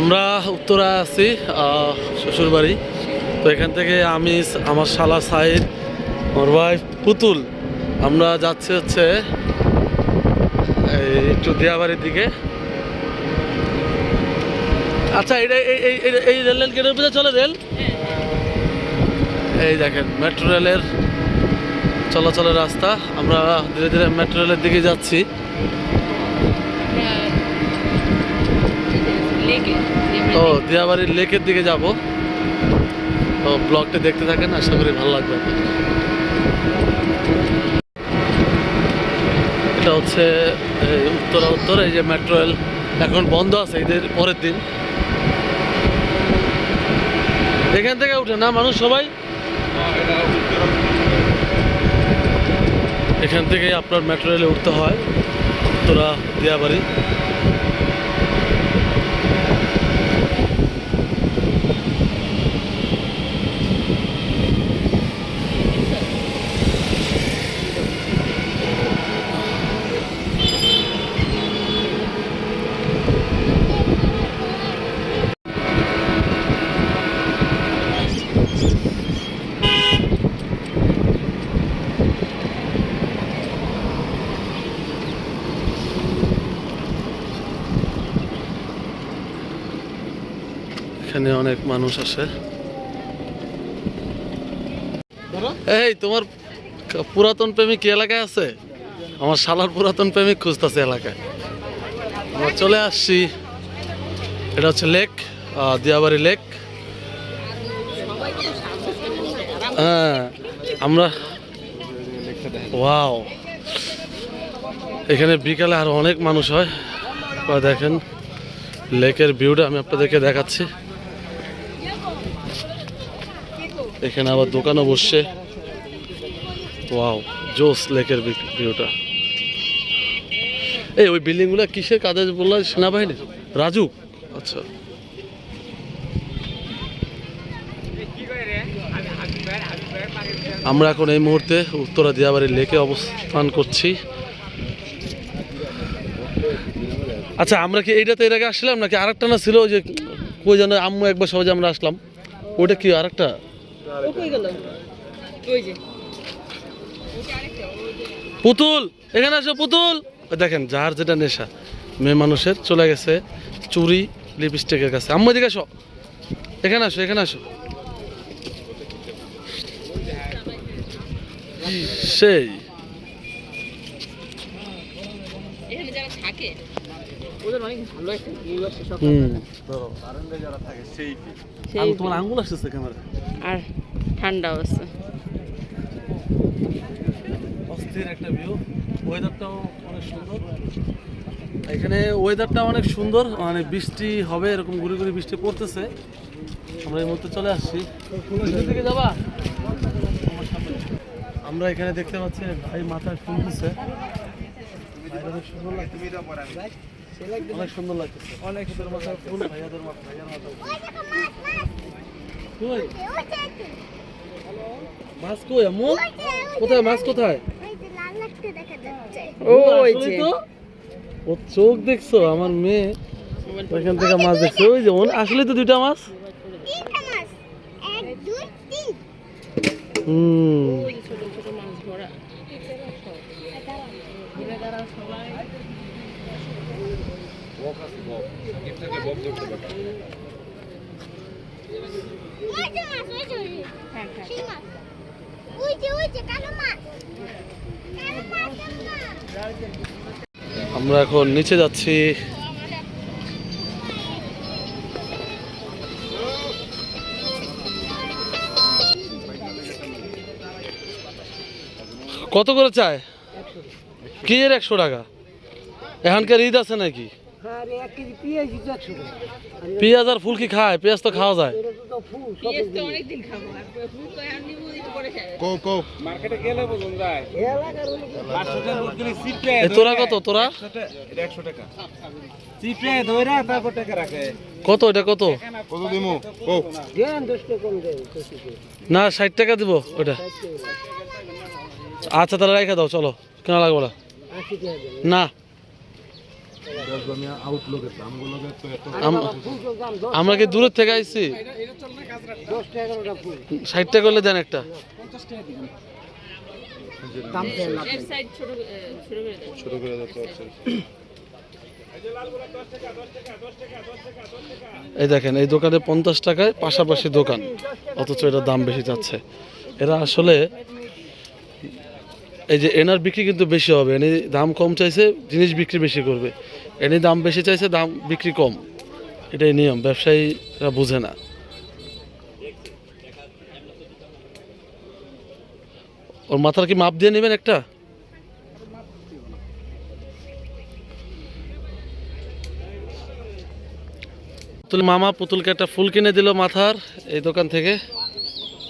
আমরা উত্তরা আছি শ্বশুরবাড়ি। তো এখান থেকে আমি, আমার শালা সাইদ আমার ওয়াইফ পুতুল। আমরা যাচ্ছি হচ্ছে এই একটু দিয়াবাড়ির দিকে। আচ্ছা এটা এই রেল গেটের ভিতরে চলে রেল? এই দেখেন মেট্রো রেলের চলাচলের রাস্তা। আমরা ধীরে ধীরে মেট্রো রেলের দিকে যাচ্ছি। লেকে ও দিয়াবাড়ির লেকের দিকে যাব। তো ব্লগটা দেখতে থাকেন আশা করি ভালো লাগবে এটা হচ্ছে উত্তরা উত্তর এই যে মেট্রো রেল এখন বন্ধ আছে ঈদের পরের দিন। এখান থেকে উঠে না মানুষ সবাই? এখান থেকে আপনার মেট্রো রেলে উঠতে হয় উত্তরা দিয়াবাড়ি। এখানে অনেক মানুষ আসে এই তোমার পুরাতন প্রেমিক কি এলাকায় আছে? আমার শালার পুরাতন প্রেমিক খুঁজতেছে এলাকায়। আমরা চলে আসছি। এটা হচ্ছে লেক দিয়াবাড়ি লেক। হ্যাঁ আমরা ওয়াও। এখানে বিকালে আরও অনেক মানুষ হয়। দেখেন লেকের ভিউটা আমি আপনাদেরকে দেখাচ্ছি। এখানে আবার দোকানও বসছে। ওয়াও, জোস লেকের ভিউটা। এই, ওই বিল্ডিংগুলো কিসের কাজে বলল? সেনাবাহিনী রাজু? আচ্ছা। আমরা এখন এই মুহূর্তে উত্তরা দিয়াবাড়ির লেকে অবস্থান করছি। আচ্ছা আমরা কি এইটাতে এর আগে আসলাম নাকি? আরেকটা না ছিল ওই যে, কই যেন আম্মু একবার সহজে আমরা আসলাম। ওটা কি আরেকটা? পুতুল এখানে আসো পুতুল। দেখেন যার যেটা নেশা মেয়ে মানুষের চলে গেছে চুরি লিপস্টিকের কাছে। আম্মু এদিকে আসো। এখানে আসো এখানে আসো। সেই। এখানে যারা থাকে ওদের অনেক ভালো একটা ভিউ আছে সব। হুম। সেই আঙ্গুল- তোমার আঙ্গুল আসতেছে ক্যামেরা আর ঠান্ডাও আছে অস্থির একটা ভিউ ওয়েদারটাও অনেক সুন্দর। এখানে ওয়েদারটা অনেক সুন্দর মানে বৃষ্টি হবে এরকম ঘুরে ঘুরে বৃষ্টি পড়তেছে। আমরা এই মুহূর্তে চলে আসছি। যাবা? আমার এখানে দেখতে পাচ্ছি ভাই মাথায় ফুল দিচ্ছে অনেক সুন্দর লাগতেছে অনেক সুন্দর লাগতেছে। অনেক সুন্দর মাথায় ফুল ভাইয়াদের মাথা ভাইয়ার মাথায় কই? মাছ কই কোথায় মাছ কোথায়? ওই আসলেই যে ও চোখ দেখছ আমার মেয়ে। ওইখান থেকে মাছ দেখছ। ওই যে আসলে তো দুইটা মাছ? হুম ওই যে ছোট ছোট মাছ ধরা আমরা এখন নিচে যাচ্ছি। কত করে চায়? কি এর একশো টাকা? এখানকার ঈদ আছে নাকি? পেঁয়াজ আর ফুল কি খায়? পেঁয়াজ তো খাওয়া যায়। তোরা কত তোরা? কত এটা কত? কত দিমু? কো। না ষাট টাকা দিব ওটা। আচ্ছা তাহলে রেখে দাও চলো। কেনা লাগবে না। আমরা কি দূরের থেকে আইছি ষাট টাকা করলে দেন একটা। এর সাইড ছোট এ, ছোট করে দেন। এই দেখেন এই দোকানে পঞ্চাশ টাকায় পাশাপাশি দোকান অথচ এটার দাম বেশি যাচ্ছে। এরা আসলে এই যে এনার বিক্রি কিন্তু বেশি হবে এনে দাম কম চাইছে জিনিস বিক্রি বেশি করবে। এনে দাম বেশি চাইছে, দাম বিক্রি কম। এটাই নিয়ম, ব্যবসায়ীরা বুঝে না। ওর মাথার কি মাপ দিয়ে নেবেন একটা? পুতুল মামা, পুতুলকে একটা ফুল কিনে দিল মাথার এই দোকান থেকে।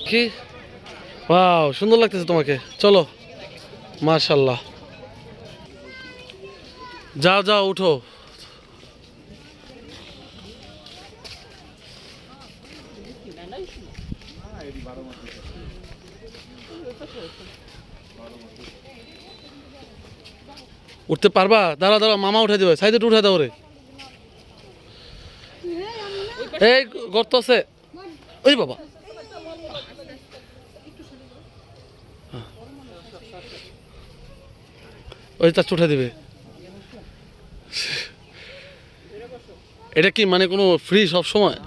কি? সুন্দর লাগতেছে তোমাকে। চলো, মাশাল্লাহ। যাও যাও, উঠো। উঠতে পারবা? দাঁড়া দাঁড়া মামা উঠে দেবে। সাইডে উঠে দাও রে এই, গর্ত আছে। ওই বাবা। ওই তার উঠে দিবে। এটা কি মানে কোনো ফ্রি সব সময়?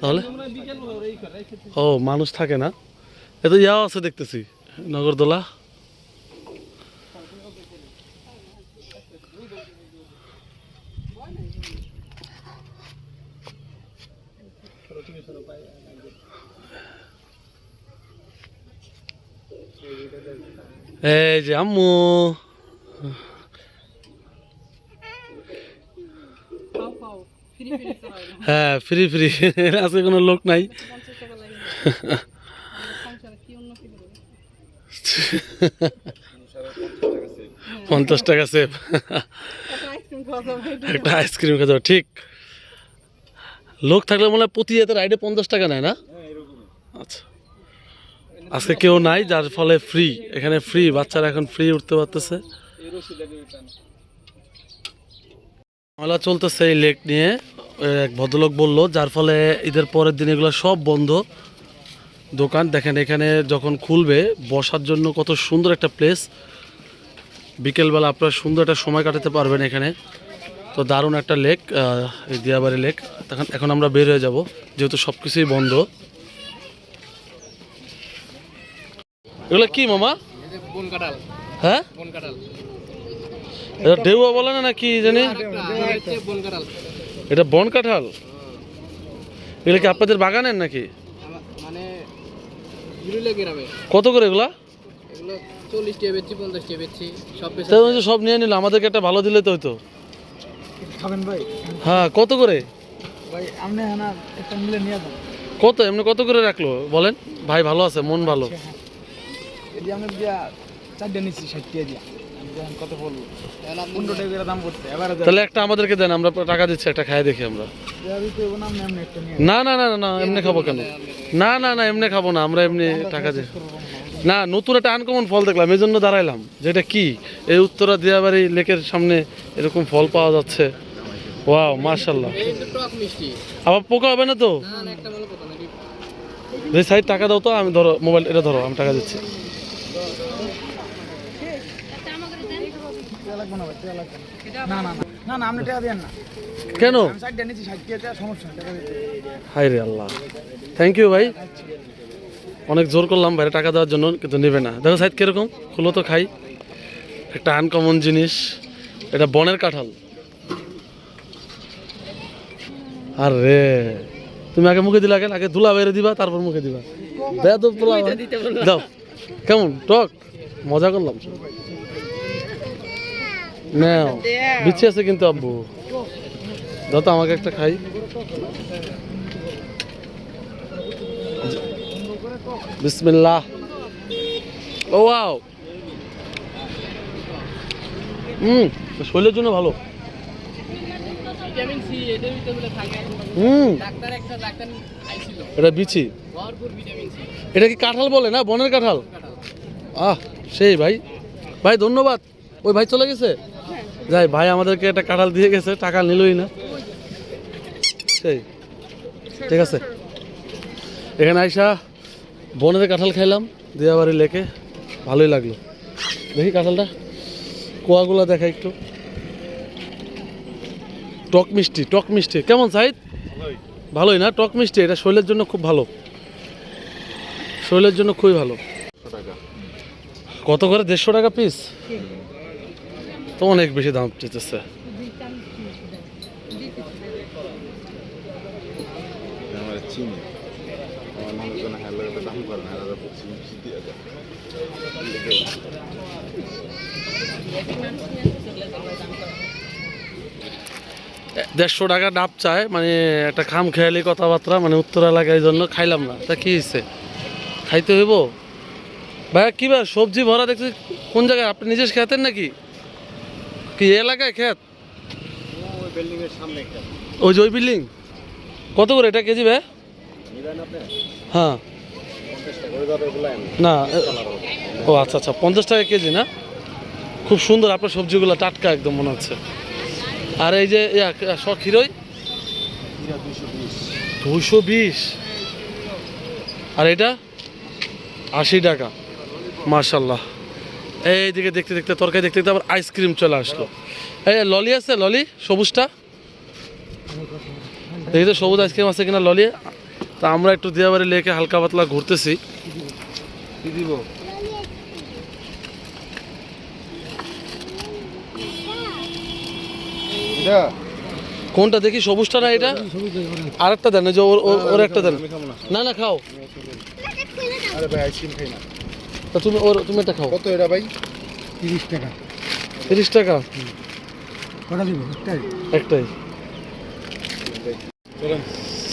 তাহলে? ও মানুষ থাকে না। এ তো ইয়াও আছে দেখতেছি নগরদোলা। এই যে আম্মু। হ্যাঁ ফ্রি ফ্রি আজকে কোনো লোক নাই। পঞ্চাশ টাকা সেভ একটা আইসক্রিম খাওয়া ঠিক। লোক থাকলে মনে হয় প্রতি এতে রাইডে পঞ্চাশ টাকা নেয় না? আচ্ছা। আজকে কেউ নাই, যার ফলে ফ্রি এখানে ফ্রি বাচ্চারা এখন ফ্রি উঠতে পারতেছে। মেলা চলতেছে এই লেক নিয়ে। এক ভদ্রলোক বলল যার ফলে ঈদের পরের দিন এগুলো সব বন্ধ। দোকান দেখেন এখানে যখন খুলবে বসার জন্য কত সুন্দর একটা প্লেস বিকেলবেলা আপনারা সুন্দর একটা সময় কাটাতে পারবেন এখানে। তো দারুণ একটা লেক দিয়াবাড়ি লেক। তখন এখন আমরা বের হয়ে যাব যেহেতু সব কিছুই বন্ধ। এগুলো কি মামা? হ্যাঁ? এটা ডেউয়া বলে না নাকি জানি? এটা বন কাঁঠাল? এগুলো কি আপনাদের বাগানের নাকি? মানে কত করে এগুলা? সব নিয়ে নিল আমাদেরকে একটা ভালো দিলে তো হইতো। ভাই। হ্যাঁ কত করে? হ্যাঁ কত এমনি কত করে রাখল? বলেন। ভাই ভালো আছে মন ভালো। এটি আমি নিচ্ছি ষাট দিয়া। কত বলব পনেরো টাকা দাম করছে তাহলে একটা আমাদেরকে দেন আমরা টাকা দিচ্ছি একটা খাই দেখি আমরা। না না না না, এমনি খাব কেন? না না না এমনি খাব না আমরা এমনি টাকা দিই না। নতুন একটা আনকমন ফল দেখলাম এই জন্য দাঁড়াইলাম যেটা কি? এই উত্তরা দিয়াবাড়ি লেকের সামনে এরকম ফল পাওয়া যাচ্ছে। ওয়াও মার্শাল্লাহ আবার পোকা হবে না তো? এই সাইড টাকা দাও তো আমি ধরো মোবাইল এটা ধরো আমি টাকা দিচ্ছি। লাগবে না ভাই টাকা লাগবে না। না না না। না না আপনি টাকা দেন না। কেন? আমি নিচ্ছি সমস্যা হাই রে আল্লাহ। থ্যাংক ইউ ভাই। অনেক জোর করলাম বাইরে টাকা দেওয়ার জন্য কিন্তু নেবে না। দেখো সাইড কীরকম? খুলো তো খাই। একটা আনকমন জিনিস এটা বনের কাঁঠাল। আর রে তুমি আগে মুখে দিলা কেন? আগে ধুলা বেড়ে দিবা তারপর মুখে দিবা। দাও কেমন? টক। মজা করলাম নাও। বিচ্ছে আছে কিন্তু আব্বু। তো আমাকে একটা খাই। বিসমিল্লাহ। ও, ওয়াও। হুম শরীরের জন্য ভালো। এটা বিচি। এটা কি কাঁঠাল বলে না? বনের কাঁঠাল? আহ, সেই ভাই। ভাই, ধন্যবাদ। ওই ভাই চলে গেছে? যাই ভাই আমাদেরকে একটা কাঁঠাল দিয়ে গেছে টাকা নিলই না। সেই ঠিক আছে। এখানে আইসা বনের কাঁঠাল খাইলাম দিয়াবাড়ি লেকে ভালোই লাগল। দেখি কাঁঠালটা কোয়াগুলো দেখা একটু। টক মিষ্টি টক মিষ্টি। কেমন সাইদ? ভালোই। না? টক মিষ্টি এটা শরীরের জন্য খুব ভালো। শরীরের জন্য খুবই ভালো। কত করে? দেড়শো টাকা পিস তো অনেক বেশি দাম চেতেছে দিয়ে দেয়। দেড়শো টাকা ডাব চায় মানে একটা খাম খেয়ালি কথাবার্তা মানে উত্তর এলাকায় জন্য খাইলাম না। তা কি হয়েছে খাইতে হইব? ভাইয়া কী ভাই সবজি ভরা দেখছি কোন জায়গায়? আপনি নিজে খেতেন নাকি? কি এলাকায় খেত ওই যে ওই বিল্ডিং? কত করে এটা কেজি আপনি? হ্যাঁ। না ও আচ্ছা আচ্ছা পঞ্চাশ টাকা কেজি না? খুব সুন্দর আপনার সবজিগুলো টাটকা একদম মনে হচ্ছে। আর এই যে ইয়া, শ- ক্ষীরই? দুশো বিশ। আর এটা? আশি টাকা। মার্শাল্লাহ এইদিকে দেখতে দেখতে তরকারি দেখতে দেখতে আবার আইসক্রিম চলে আসলো। এই ললি আছে ললি সবুজটা? দেখি তো সবুজ আইসক্রিম আছে কিনা ললি। তা আমরা একটু দিয়াবাড়ি লেকে হালকা পাতলা ঘুরতেছি। দিব কোনটা দেখি সবুজটা না এটা? আরেকটা দেন যে ওর একটা দেন। না না না খাও। আরে ভাই আইসক্রিম খাই না। তা তুমি ওর তুমি একটা খাও। কত এটা ভাই? তিরিশ টাকা। তিরিশ টাকা? কটা দিব? একটাই? একটাই।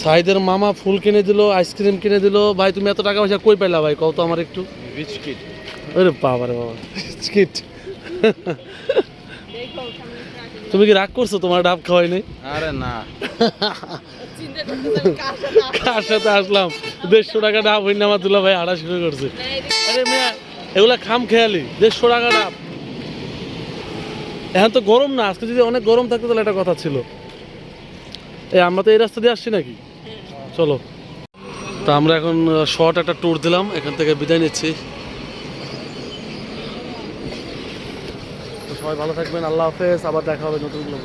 সাইদের মামা ফুল কিনে দিল আইসক্রিম কিনে দিল। ভাই তুমি এত টাকা পয়সা কই পাইলা ভাই? কও তো আমার একটু। বিস্কিট। আরে বাবা রে বাবা। স্কিট তুমি কি রাগ করছ তোমার ডাব খাওয়াই নেই আরে না। কার সাথে। আসলাম? দেড়শো টাকা ডাব হইনি আমার দুলা ভাই আড়া শুরু করছে। আরে মেয়া, এগুলা খাম খেয়ালি, দেড়শো টাকা ডাব এখন তো গরম না, আজকে যদি অনেক গরম থাকতো তাহলে একটা কথা ছিল। এই আমরা তো এই রাস্তা দিয়ে আসছি নাকি? চলো। তা আমরা এখন শর্ট একটা ট্যুর দিলাম, এখান থেকে বিদায় নিচ্ছি। সবাই ভালো থাকবেন, আল্লাহ হাফেজ, আবার দেখা হবে নতুন ব্লগ